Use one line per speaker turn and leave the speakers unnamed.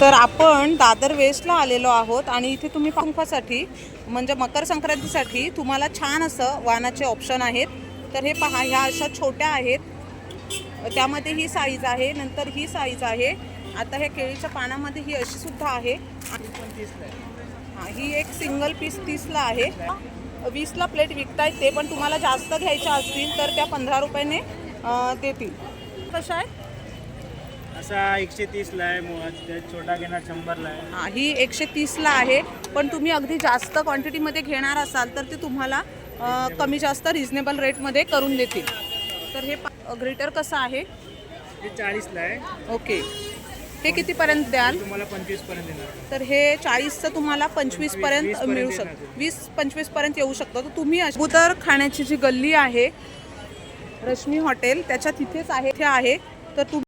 तर आपण दादर वेस्टला आलेलो आहोत आणि इथे तुम्ही पंखासाठी म्हणजे मकर संक्रांतीसाठी तुम्हाला छान असं वाहनाचे ऑप्शन आहेत. तर हे पहा ह्या अशा छोट्या आहेत. त्यामध्ये ही साईज आहे नंतर ही साईज आहे. आता हे केळीच्या पानामध्ये ही अशी सुद्धा आहे. हां ही एक सिंगल पीस तीसला आहे. वीसला प्लेट विकतायत ते पण तुम्हाला जास्त घ्यायच्या असतील तर त्या पंधरा रुपयाने देतील. कशा आहे
असा एकशे तीसला आहे मुळात छोटा घेणार शंभरला आहे.
हा, ही एकशे तीसला आहे पण तुम्ही अगदी जास्त क्वांटिटीमध्ये घेणार असाल तर ते तुम्हाला अ, कमी जास्त रिझनेबल रेटमध्ये करून देतील. तर हे ग्रेटर कसं आहे?
हे चाळीसला आहे.
ओके. हे कितीपर्यंत द्याल?
तुम्हाला पंचवीसपर्यंत देणार.
तर हे चाळीसचं तुम्हाला
पंचवीसपर्यंत
मिळू शकतं. वीस पंचवीसपर्यंत येऊ शकतं. तर तुम्ही अगोदर खाण्याची जी गल्ली आहे रश्मी हॉटेल त्याच्या तिथेच आहे इथे आहे. तर तुम्ही